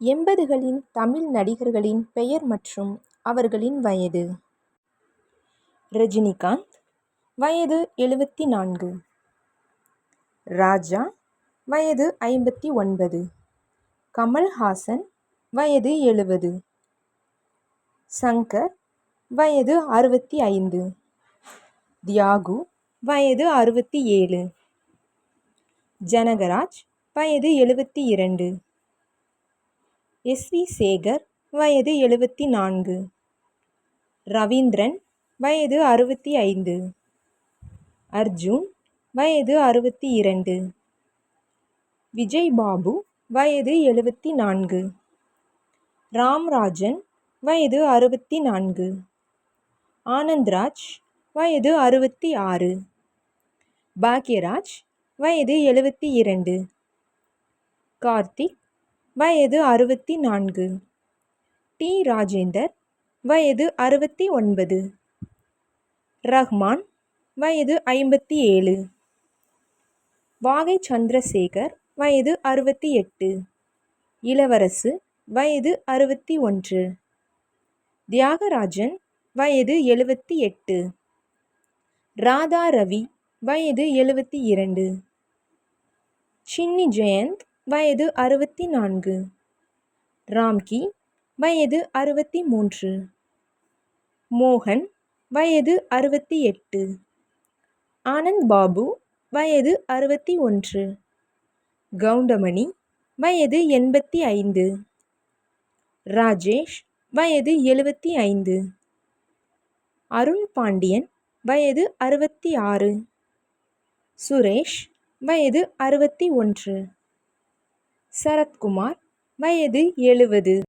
எண்பதுகளின் தமிழ் நடிகர்களின் பெயர் மற்றும் அவர்களின் வயது. ரஜினிகாந்த் வயது எழுபத்தி நான்கு ராஜா வயது ஐம்பத்தி ஒன்பது கமல்ஹாசன் வயது எழுபது சங்கர் வயது அறுபத்தி ஐந்து தியாகு வயது அறுபத்தி ஏழு ஜனகராஜ் வயது எழுபத்தி இரண்டு எஸ் வி சேகர் வயது எழுபத்தி நான்கு ரவீந்திரன் வயது அறுபத்தி ஐந்து. அர்ஜுன் வயது அறுபத்தி இரண்டு. விஜய் பாபு வயது எழுபத்தி நான்கு ராம்ராஜன் வயது அறுபத்தி நான்கு ஆனந்த்ராஜ் வயது அறுபத்தி ஆறு. பாக்யராஜ் வயது எழுபத்தி இரண்டு. கார்த்திக் வயது அறுபத்தி நான்கு. டி. ராஜேந்தர் வயது அறுபத்தி ஒன்பது. ரஹ்மான் வயது ஐம்பத்தி ஏழு. வாகை சந்திரசேகர் வயது அறுபத்தி எட்டு. இளவரசு வயது அறுபத்தி ஒன்று. தியாகராஜன் வயது எழுபத்தி எட்டு. ராதா ரவி வயது எழுபத்தி இரண்டு. சின்னி ஜெயந்த் வயது அறுபத்தி நான்கு ராம்கி வயது அறுபத்தி மூன்று மோகன் வயது அறுபத்தி எட்டு ஆனந்த் பாபு வயது அறுபத்தி ஒன்று கவுண்டமணி வயது எண்பத்தி ஐந்து ராஜேஷ் வயது எழுபத்தி ஐந்து அருண் பாண்டியன் வயது அறுபத்தி ஆறு சுரேஷ் வயது அறுபத்தி ஒன்று சரத்குமார் வயது எழுபது